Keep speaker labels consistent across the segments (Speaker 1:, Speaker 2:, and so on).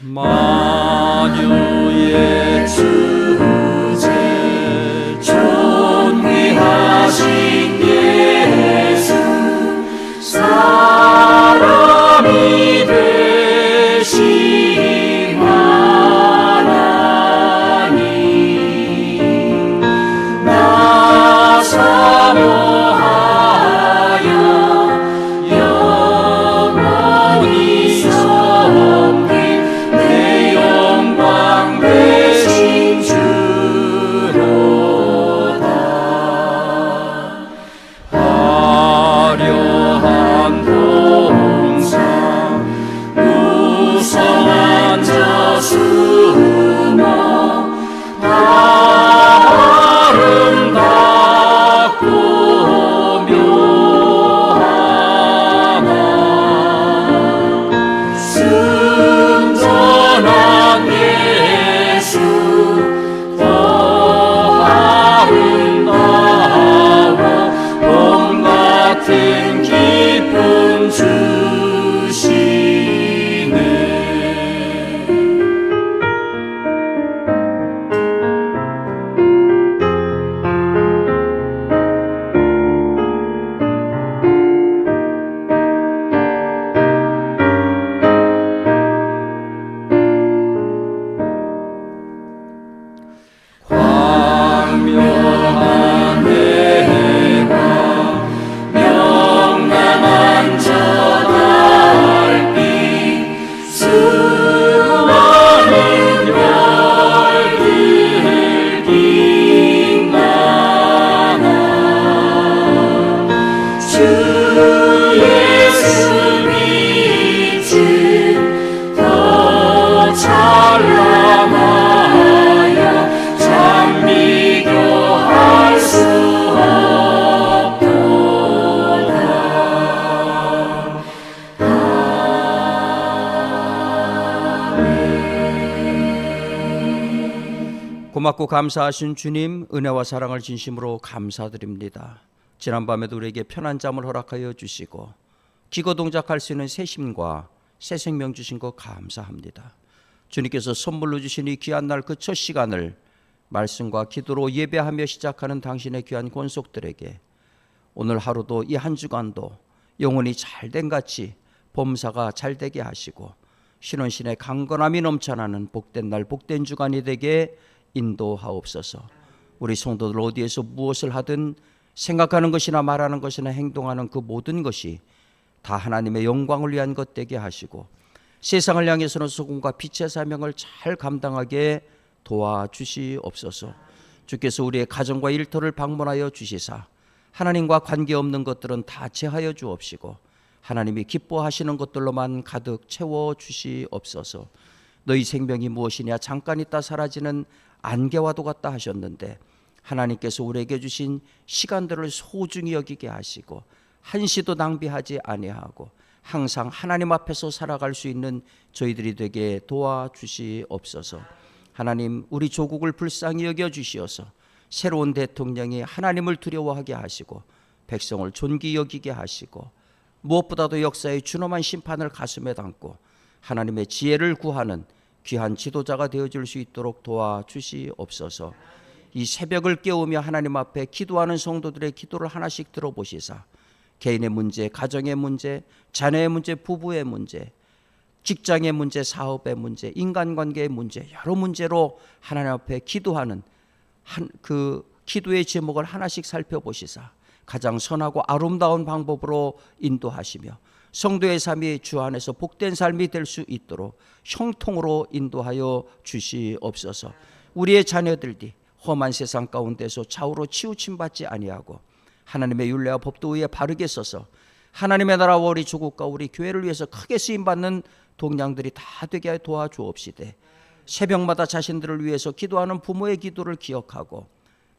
Speaker 1: 만유의 주 광명
Speaker 2: 고맙고 감사하신 주님 은혜와 사랑을 진심으로 감사드립니다. 지난밤에도 우리에게 편한 잠을 허락하여 주시고 기거 동작할 수 있는 새 힘과 새 생명 주신 것 감사합니다. 주님께서 선물로 주신 이 귀한 날 그 첫 시간을 말씀과 기도로 예배하며 시작하는 당신의 귀한 권속들에게 오늘 하루도 이 한 주간도 영혼이 잘된 같이 범사가 잘 되게 하시고 신원신의 강건함이 넘쳐나는 복된 날 복된 주간이 되게 인도하옵소서. 우리 성도들 어디에서 무엇을 하든 생각하는 것이나 말하는 것이나 행동하는 그 모든 것이 다 하나님의 영광을 위한 것 되게 하시고 세상을 향해서는 소금과 빛의 사명을 잘 감당하게 도와주시옵소서. 주께서 우리의 가정과 일터를 방문하여 주시사 하나님과 관계없는 것들은 다 제하여 주옵시고 하나님이 기뻐하시는 것들로만 가득 채워 주시옵소서. 너희 생명이 무엇이냐 잠깐 있다 사라지는 안개와도 같다 하셨는데 하나님께서 우리에게 주신 시간들을 소중히 여기게 하시고 한시도 낭비하지 아니하고 항상 하나님 앞에서 살아갈 수 있는 저희들이 되게 도와주시옵소서. 하나님 우리 조국을 불쌍히 여겨 주시어서 새로운 대통령이 하나님을 두려워하게 하시고 백성을 존귀 여기게 하시고 무엇보다도 역사의 준엄한 심판을 가슴에 담고 하나님의 지혜를 구하는 귀한 지도자가 되어줄 수 있도록 도와주시옵소서. 이 새벽을 깨우며 하나님 앞에 기도하는 성도들의 기도를 하나씩 들어보시사 개인의 문제, 가정의 문제, 자녀의 문제, 부부의 문제, 직장의 문제, 사업의 문제, 인간관계의 문제 여러 문제로 하나님 앞에 기도하는 한 그 기도의 제목을 하나씩 살펴보시사 가장 선하고 아름다운 방법으로 인도하시며 성도의 삶이 주 안에서 복된 삶이 될 수 있도록 형통으로 인도하여 주시옵소서. 우리의 자녀들이 험한 세상 가운데서 좌우로 치우침 받지 아니하고 하나님의 율례와 법도 위에 바르게 서서 하나님의 나라와 우리 조국과 우리 교회를 위해서 크게 쓰임 받는 동량들이 다 되게 도와주옵시되 새벽마다 자신들을 위해서 기도하는 부모의 기도를 기억하고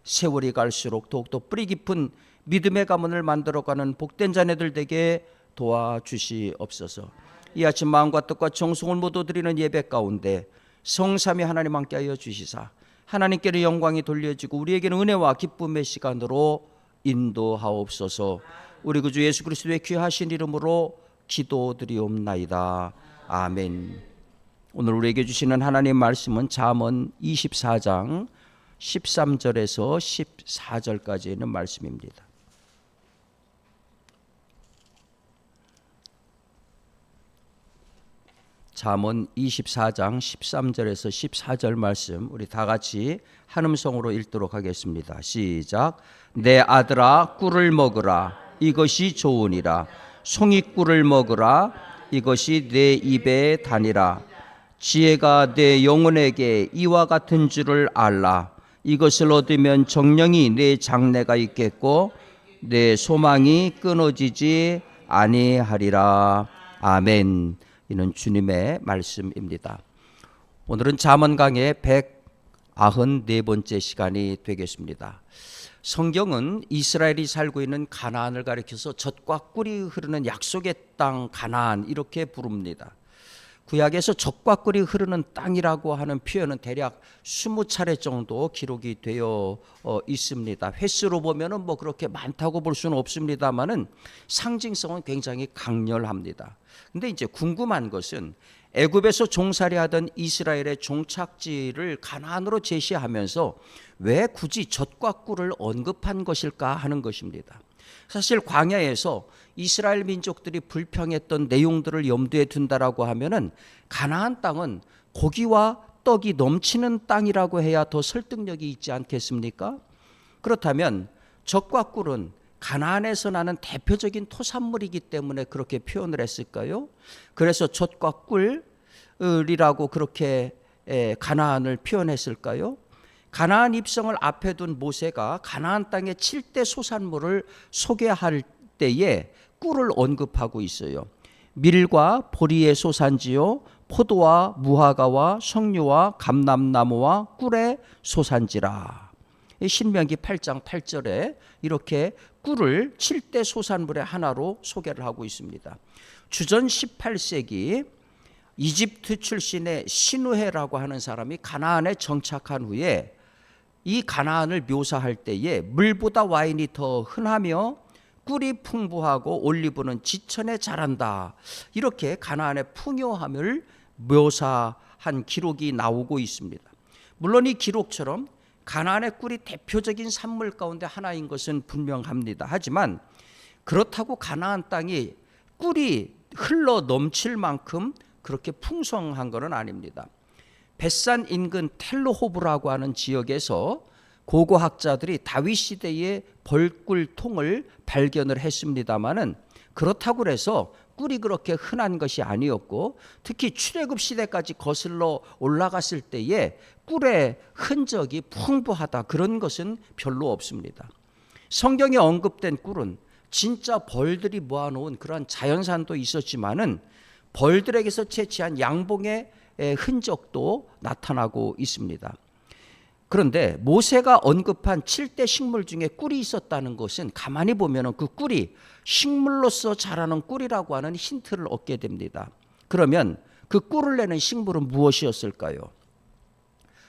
Speaker 2: 세월이 갈수록 더욱더 뿌리 깊은 믿음의 가문을 만들어가는 복된 자녀들 되게 도와주시옵소서. 이 아침 마음과 뜻과 정성을 모두 드리는 예배 가운데 성삼위 하나님 함께하여 주시사 하나님께는 영광이 돌려지고 우리에게는 은혜와 기쁨의 시간으로 인도하옵소서. 우리 구주 예수 그리스도의 귀하신 이름으로 기도드리옵나이다. 아멘. 오늘 우리에게 주시는 하나님 말씀은 잠언 24장 13절에서 14절까지 있는 말씀입니다. 잠언 24장 13절에서 14절 말씀 우리 다 같이 한음성으로 읽도록 하겠습니다. 시작. 내 아들아 꿀을 먹으라. 이것이 좋으니라. 송이 꿀을 먹으라. 이것이 내 입에 다니라. 지혜가 내 영혼에게 이와 같은 줄을 알라. 이것을 얻으면 정령이 내 장래가 있겠고 내 소망이 끊어지지 아니하리라. 아멘 이는 주님의 말씀입니다. 오늘은 잠언 강의 194번째 시간이 되겠습니다. 성경은 이스라엘이 살고 있는 가나안을 가리켜서 젖과 꿀이 흐르는 약속의 땅 가나안 이렇게 부릅니다. 구약에서 젖과 꿀이 흐르는 땅이라고 하는 표현은 대략 20차례 정도 기록이 되어 어, 있습니다. 횟수로 보면은 뭐 그렇게 많다고 볼 수는 없습니다만은 상징성은 굉장히 강렬합니다. 근데 이제 궁금한 것은 애굽에서 종살이 하던 이스라엘의 종착지를 가나안으로 제시하면서 왜 굳이 젖과 꿀을 언급한 것일까 하는 것입니다. 사실 광야에서 이스라엘 민족들이 불평했던 내용들을 염두에 둔다라고 하면은 가나안 땅은 고기와 떡이 넘치는 땅이라고 해야 더 설득력이 있지 않겠습니까? 그렇다면 젖과 꿀은 가나안에서 나는 대표적인 토산물이기 때문에 그렇게 표현을 했을까요? 그래서 젖과 꿀이라고 그렇게 가나안을 표현했을까요? 가나안 입성을 앞에 둔 모세가 가나안 땅의 7대 소산물을 소개할 때에 꿀을 언급하고 있어요. 밀과 보리의 소산지요 포도와 무화과와 석류와 감람나무와 꿀의 소산지라. 신명기 8장 8절에 이렇게 꿀을 7대 소산물의 하나로 소개를 하고 있습니다. 주전 18세기 이집트 출신의 시누헤라고 하는 사람이 가나안에 정착한 후에 이 가나안을 묘사할 때에 물보다 와인이 더 흔하며 꿀이 풍부하고 올리브는 지천에 자란다. 이렇게 가나안의 풍요함을 묘사한 기록이 나오고 있습니다. 물론 이 기록처럼 가나안의 꿀이 대표적인 산물 가운데 하나인 것은 분명합니다. 하지만 그렇다고 가나안 땅이 꿀이 흘러 넘칠 만큼 그렇게 풍성한 것은 아닙니다. 벳산 인근 텔로호브라고 하는 지역에서 고고학자들이 다윗 시대의 벌꿀통을 발견을 했습니다마는 그렇다고 해서 꿀이 그렇게 흔한 것이 아니었고 특히 출애굽 시대까지 거슬러 올라갔을 때에 꿀의 흔적이 풍부하다 그런 것은 별로 없습니다. 성경에 언급된 꿀은 진짜 벌들이 모아놓은 그런 자연산도 있었지만은 벌들에게서 채취한 양봉의 흔적도 나타나고 있습니다. 그런데 모세가 언급한 7대 식물 중에 꿀이 있었다는 것은 가만히 보면 그 꿀이 식물로서 자라는 꿀이라고 하는 힌트를 얻게 됩니다. 그러면 그 꿀을 내는 식물은 무엇이었을까요?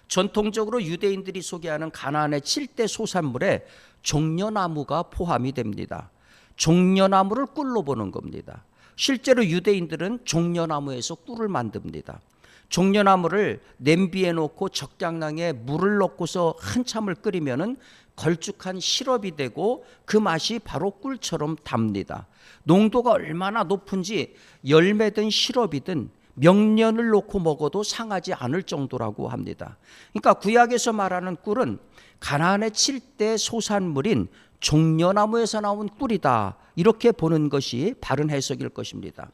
Speaker 2: 전통적으로 유대인들이 소개하는 가나안의 7대 소산물에 종려나무가 포함이 됩니다. 종려나무를 꿀로 보는 겁니다. 실제로 유대인들은 종려나무에서 꿀을 만듭니다. 종려나무를 냄비에 놓고 적당량의 물을 넣고서 한참을 끓이면은 걸쭉한 시럽이 되고 그 맛이 바로 꿀처럼 답니다. 농도가 얼마나 높은지 열매든 시럽이든 명년을 놓고 먹어도 상하지 않을 정도라고 합니다. 그러니까 구약에서 말하는 꿀은 가나안의 칠대 소산물인 종려나무에서 나온 꿀이다. 이렇게 보는 것이 바른 해석일 것입니다.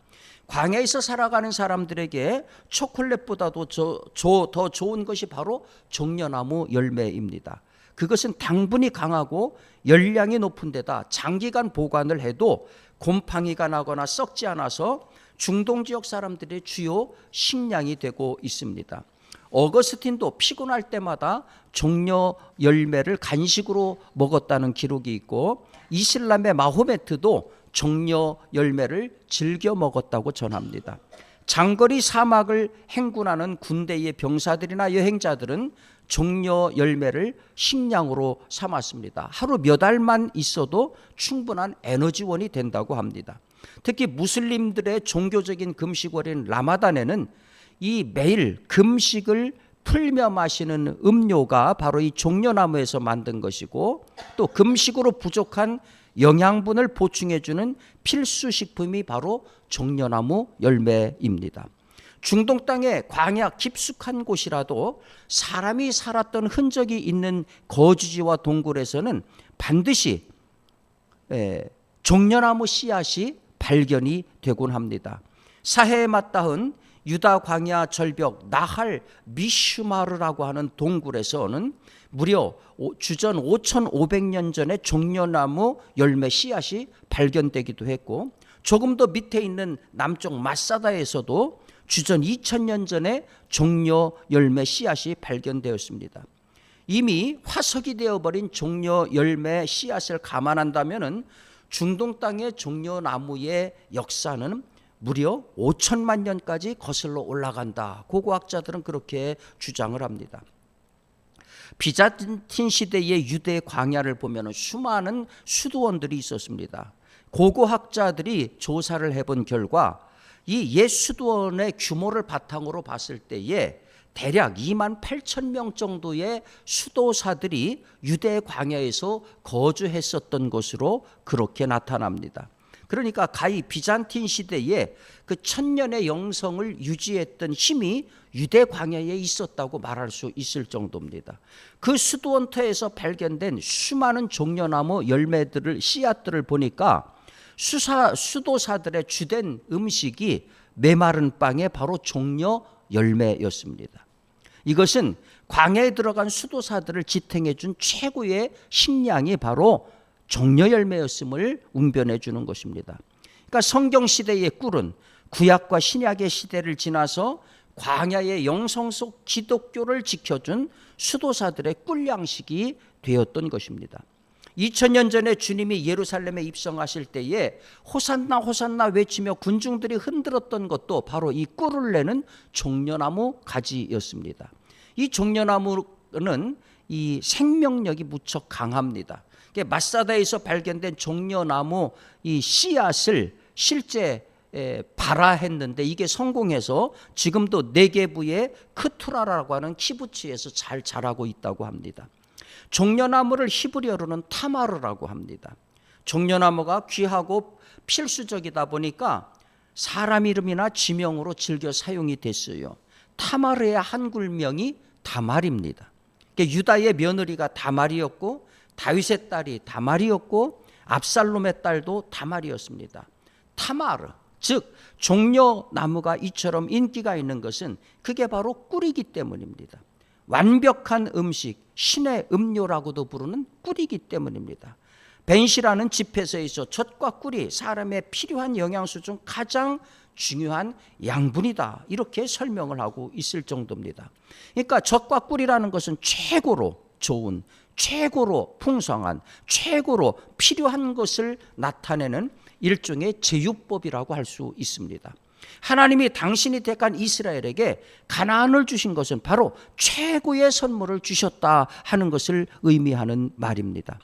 Speaker 2: 광야에서 살아가는 사람들에게 초콜릿보다도 저, 저, 더 좋은 것이 바로 종려나무 열매입니다. 그것은 당분이 강하고 열량이 높은 데다 장기간 보관을 해도 곰팡이가 나거나 썩지 않아서 중동 지역 사람들의 주요 식량이 되고 있습니다. 어거스틴도 피곤할 때마다 종려 열매를 간식으로 먹었다는 기록이 있고 이슬람의 마호메트도 종려 열매를 즐겨 먹었다고 전합니다. 장거리 사막을 행군하는 군대의 병사들이나 여행자들은 종려 열매를 식량으로 삼았습니다. 하루 몇 알만 있어도 충분한 에너지원이 된다고 합니다. 특히 무슬림들의 종교적인 금식월인 라마단에는 이 매일 금식을 풀며 마시는 음료가 바로 이 종려나무에서 만든 것이고 또 금식으로 부족한 영양분을 보충해 주는 필수 식품이 바로 종려나무 열매입니다. 중동 땅의 광야 깊숙한 곳이라도 사람이 살았던 흔적이 있는 거주지와 동굴에서는 반드시 에, 종려나무 씨앗이 발견이 되곤 합니다. 사해에 맞닿은 유다 광야 절벽 나할 미슈마르라고 하는 동굴에서는 무려 오- 주전 5,500년 전에 종려나무 열매 씨앗이 발견되기도 했고 조금 더 밑에 있는 남쪽 마사다에서도 주전 2000년 전에 종려 열매 씨앗이 발견되었습니다. 이미 화석이 되어버린 종려 열매 씨앗을 감안한다면은 중동 땅의 종려 나무의 역사는 무려 5천만 년까지 거슬러 올라간다. 고고학자들은 그렇게 주장을 합니다. 비자틴 시대의 유대 광야를 보면 수많은 수도원들이 있었습니다. 고고학자들이 조사를 해본 결과 이 옛 수도원의 규모를 바탕으로 봤을 때에 대략 2만 8천 명 정도의 수도사들이 유대 광야에서 거주했었던 것으로 그렇게 나타납니다. 그러니까 가히 비잔틴 시대에 그 천년의 영성을 유지했던 힘이 유대 광야에 있었다고 말할 수 있을 정도입니다. 그 수도원터에서 발견된 수많은 종려나무 열매들을 씨앗들을 보니까 수사 수도사들의 주된 음식이 메마른 빵의 바로 종려 열매였습니다. 이것은 광야에 들어간 수도사들을 지탱해 준 최고의 식량이 바로 종려 열매였음을 웅변해 주는 것입니다. 그러니까 성경 시대의 꿀은 구약과 신약의 시대를 지나서 광야의 영성 속 기독교를 지켜준 수도사들의 꿀 양식이 되었던 것입니다. 2000년 전에 주님이 예루살렘에 입성하실 때에 호산나 호산나 외치며 군중들이 흔들었던 것도 바로 이 꿀을 내는 종려나무 가지였습니다. 이 종려나무는 이 생명력이 무척 강합니다. 마사다에서 발견된 종려나무 이 씨앗을 실제 에, 발화했는데 이게 성공해서 지금도 네게부의 크투라라고 하는 키부츠에서 잘 자라고 있다고 합니다. 종려나무를 히브리어로는 타마르라고 합니다. 종려나무가 귀하고 필수적이다 보니까 사람 이름이나 지명으로 즐겨 사용이 됐어요. 타마르의 한글명이 다말입니다. 유다의 며느리가 다말이었고 다윗의 딸이 다말이었고 압살롬의 딸도 다말이었습니다. 타마르 즉 종려 나무가 이처럼 인기가 있는 것은 그게 바로 꿀이기 때문입니다. 완벽한 음식, 신의 음료라고도 부르는 꿀이기 때문입니다. 벤시라는 집에서에서 젖과 꿀이 사람의 필요한 영양소 중 가장 중요한 양분이다. 이렇게 설명을 하고 있을 정도입니다. 그러니까 젖과 꿀이라는 것은 최고로 좋은, 최고로 풍성한, 최고로 필요한 것을 나타내는 일종의 제휴법이라고 할 수 있습니다. 하나님이 당신이 택한 이스라엘에게 가나안을 주신 것은 바로 최고의 선물을 주셨다 하는 것을 의미하는 말입니다.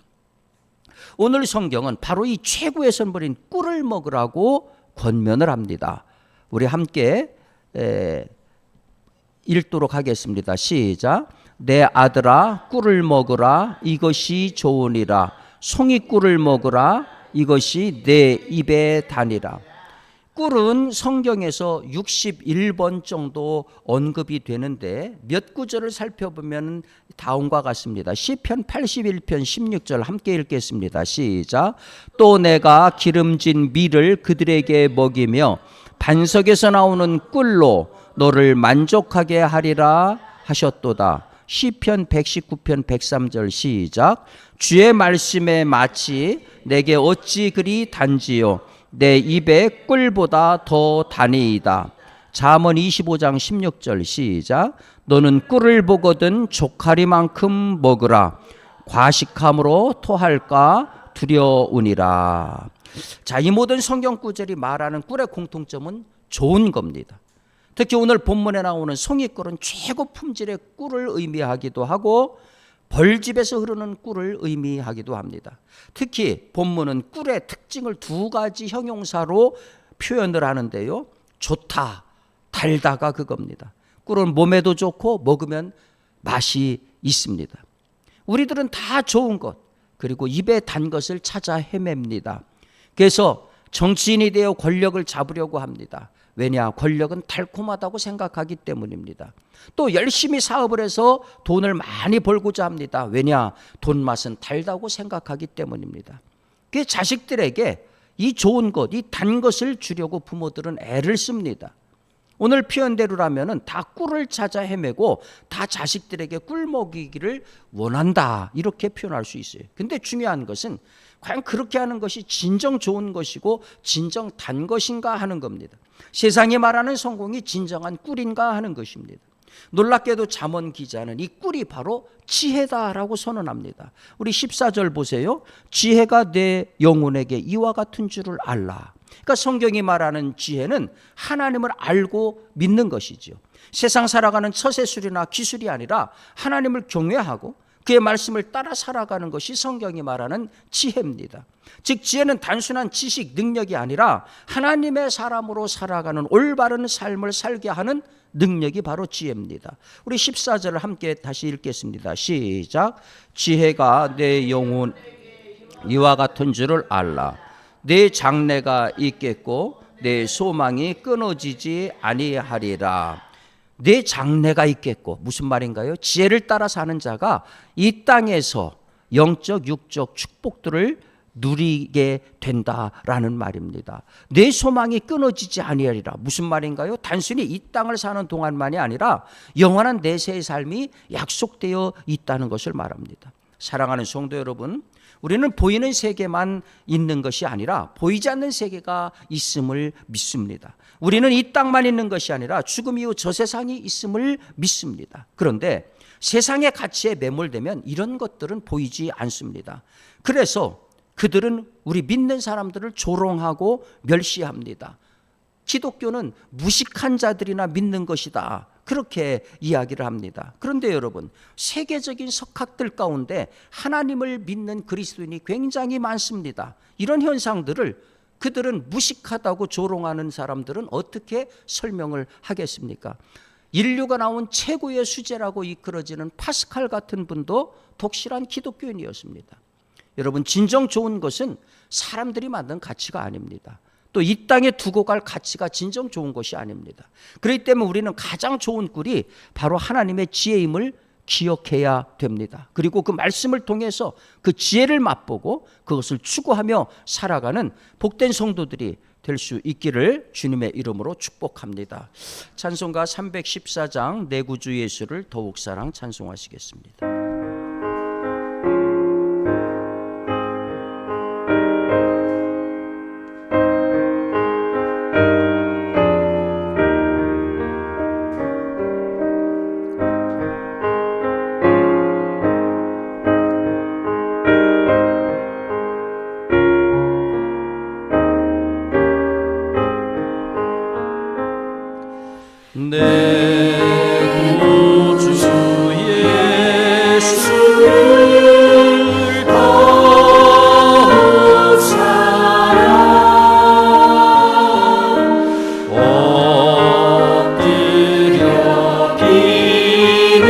Speaker 2: 오늘 성경은 바로 이 최고의 선물인 꿀을 먹으라고 권면을 합니다. 우리 함께 에, 읽도록 하겠습니다. 시작. 내 아들아 꿀을 먹으라 이것이 좋으니라 송이 꿀을 먹으라 이것이 내 입에 다니라. 꿀은 성경에서 61번 정도 언급이 되는데 몇 구절을 살펴보면 다음과 같습니다. 시편 81편 16절 함께 읽겠습니다. 시작. 또 내가 기름진 밀을 그들에게 먹이며 반석에서 나오는 꿀로 너를 만족하게 하리라 하셨도다. 시편 119편 103절 시작. 주의 말씀에 마치 내게 어찌 그리 단지요 내 입에 꿀보다 더 다니이다. 잠언 25장 16절 시작. 너는 꿀을 보거든 조카리만큼 먹으라. 과식함으로 토할까 두려우니라. 자, 이 모든 성경 구절이 말하는 꿀의 공통점은 좋은 겁니다. 특히 오늘 본문에 나오는 송이꿀은 최고 품질의 꿀을 의미하기도 하고 벌집에서 흐르는 꿀을 의미하기도 합니다. 특히 본문은 꿀의 특징을 두 가지 형용사로 표현을 하는데요. 좋다, 달다가 그겁니다. 꿀은 몸에도 좋고 먹으면 맛이 있습니다. 우리들은 다 좋은 것 그리고 입에 단 것을 찾아 헤맵니다. 그래서 정치인이 되어 권력을 잡으려고 합니다. 왜냐? 권력은 달콤하다고 생각하기 때문입니다. 또 열심히 사업을 해서 돈을 많이 벌고자 합니다. 왜냐? 돈 맛은 달다고 생각하기 때문입니다. 그 자식들에게 이 좋은 것, 이 단 것을 주려고 부모들은 애를 씁니다. 오늘 표현대로라면은 다 꿀을 찾아 헤매고 다 자식들에게 꿀 먹이기를 원한다. 이렇게 표현할 수 있어요. 근데 중요한 것은 과연 그렇게 하는 것이 진정 좋은 것이고 진정 단 것인가 하는 겁니다. 세상이 말하는 성공이 진정한 꿀인가 하는 것입니다. 놀랍게도 잠언 기자는 이 꿀이 바로 지혜다라고 선언합니다. 우리 14절 보세요. 지혜가 내 영혼에게 이와 같은 줄을 알라. 그러니까 성경이 말하는 지혜는 하나님을 알고 믿는 것이죠. 세상 살아가는 처세술이나 기술이 아니라 하나님을 경외하고 그의 말씀을 따라 살아가는 것이 성경이 말하는 지혜입니다. 즉 지혜는 단순한 지식, 능력이 아니라 하나님의 사람으로 살아가는 올바른 삶을 살게 하는 능력이 바로 지혜입니다. 우리 14절을 함께 다시 읽겠습니다. 시작. 지혜가 내 영혼 이와 같은 줄을 알라. 내 장래가 있겠고 내 소망이 끊어지지 아니하리라. 내 장래가 있겠고 무슨 말인가요? 지혜를 따라 사는 자가 이 땅에서 영적 육적 축복들을 누리게 된다라는 말입니다. 내 소망이 끊어지지 아니하리라. 무슨 말인가요? 단순히 이 땅을 사는 동안만이 아니라 영원한 내세의 삶이 약속되어 있다는 것을 말합니다. 사랑하는 성도 여러분, 우리는 보이는 세계만 있는 것이 아니라 보이지 않는 세계가 있음을 믿습니다. 우리는 이 땅만 있는 것이 아니라 죽음 이후 저 세상이 있음을 믿습니다. 그런데 세상의 가치에 매몰되면 이런 것들은 보이지 않습니다. 그래서 그들은 우리 믿는 사람들을 조롱하고 멸시합니다. 기독교는 무식한 자들이나 믿는 것이다. 그렇게 이야기를 합니다. 그런데 여러분, 세계적인 석학들 가운데 하나님을 믿는 그리스도인이 굉장히 많습니다. 이런 현상들을 그들은 무식하다고 조롱하는 사람들은 어떻게 설명을 하겠습니까? 인류가 나온 최고의 수제라고 이끌어지는 파스칼 같은 분도 독실한 기독교인이었습니다. 여러분, 진정 좋은 것은 사람들이 만든 가치가 아닙니다. 또 이 땅에 두고 갈 가치가 진정 좋은 것이 아닙니다. 그렇기 때문에 우리는 가장 좋은 꿀이 바로 하나님의 지혜임을 기억해야 됩니다. 그리고 그 말씀을 통해서 그 지혜를 맛보고 그것을 추구하며 살아가는 복된 성도들이 될 수 있기를 주님의 이름으로 축복합니다. 찬송가 314장 내 구주 예수를 더욱 사랑 찬송하시겠습니다.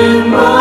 Speaker 2: in my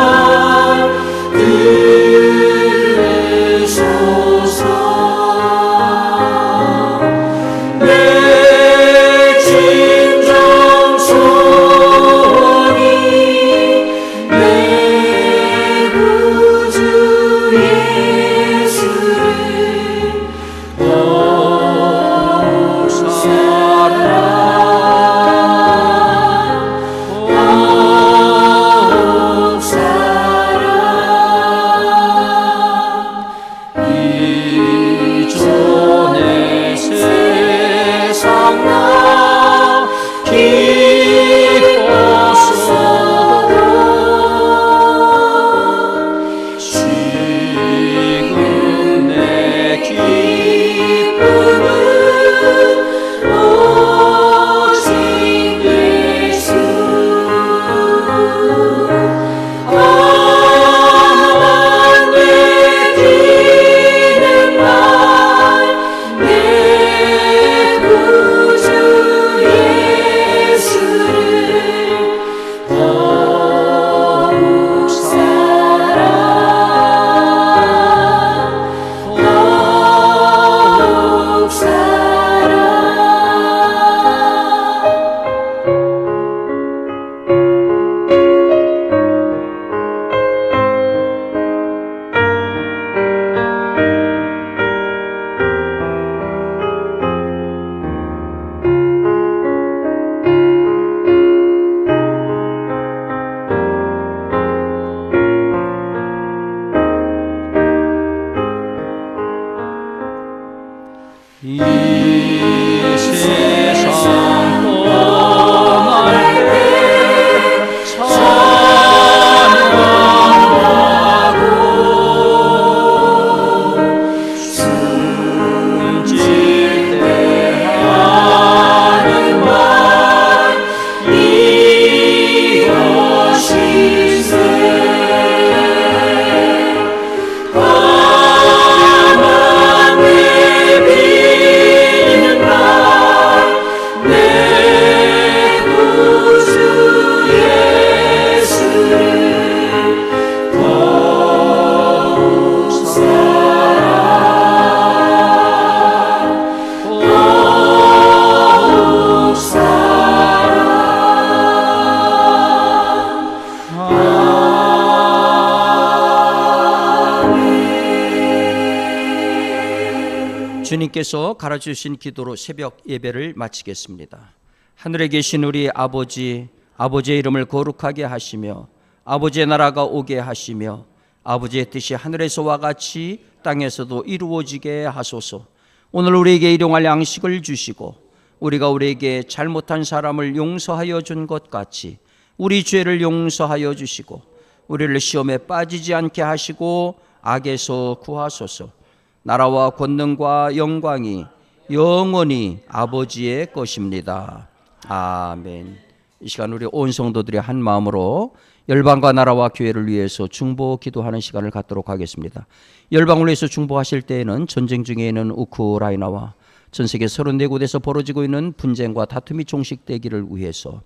Speaker 2: 주님께서 가르쳐주신 기도로 새벽 예배를 마치겠습니다. 하늘에 계신 우리 아버지, 아버지의 이름을 거룩하게 하시며 아버지의 나라가 오게 하시며 아버지의 뜻이 하늘에서와 같이 땅에서도 이루어지게 하소서. 오늘 우리에게 일용할 양식을 주시고 우리가 우리에게 잘못한 사람을 용서하여 준 것 같이 우리 죄를 용서하여 주시고 우리를 시험에 빠지지 않게 하시고 악에서 구하소서. 나라와 권능과 영광이 영원히 아버지의 것입니다. 아멘. 이 시간 우리 온 성도들이 한 마음으로 열방과 나라와 교회를 위해서 중보 기도하는 시간을 갖도록 하겠습니다. 열방을 위해서 중보하실 때에는 전쟁 중에 있는 우크라이나와 전 세계 34곳에서 벌어지고 있는 분쟁과 다툼이 종식되기를 위해서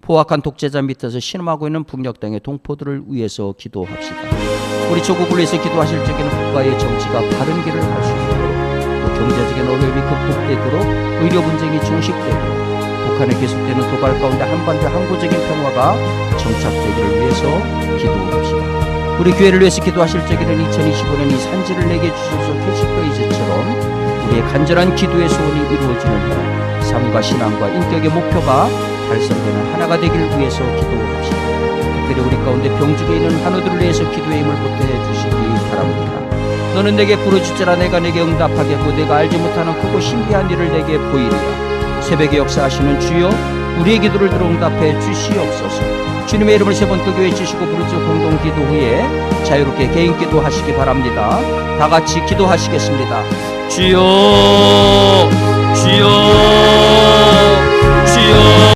Speaker 2: 포악한 독재자 밑에서 신음하고 있는 북녘 땅의 동포들을 위해서 기도합시다. 우리 조국을 위해서 기도하실 적에는 국가의 정치가 바른 길을 갈 수 있도록 또 경제적인 어려움이 극복되도록 의료 분쟁이 종식되도록 북한의 계속되는 도발 가운데 한반도 항구적인 평화가 정착되기를 위해서 기도합시다. 우리 교회를 위해서 기도하실 적에는 2025년 이 산지를 내게 주소서 캐시프레이즈처럼 우리의 간절한 기도의 소원이 이루어지는 날 삶과 신앙과 인격의 목표가 달성되는 하나가 되기를 위해서 기도합시다. 특별히 우리 가운데 병중에 있는 한우들을 위해서 기도의 힘을 보태 주시기 바랍니다. 너는 내게 부르짖으라 내가 내게 응답하겠고 내가 알지 못하는 크고 신비한 일을 내게 보이리라. 새벽에 역사하시는 주여 우리의 기도를 들어 응답해 주시옵소서. 주님의 이름을 세번 크게 외치시고 부르짖어 공동 기도 후에 자유롭게 개인 기도하시기 바랍니다. 다 같이 기도하시겠습니다. 주여 주여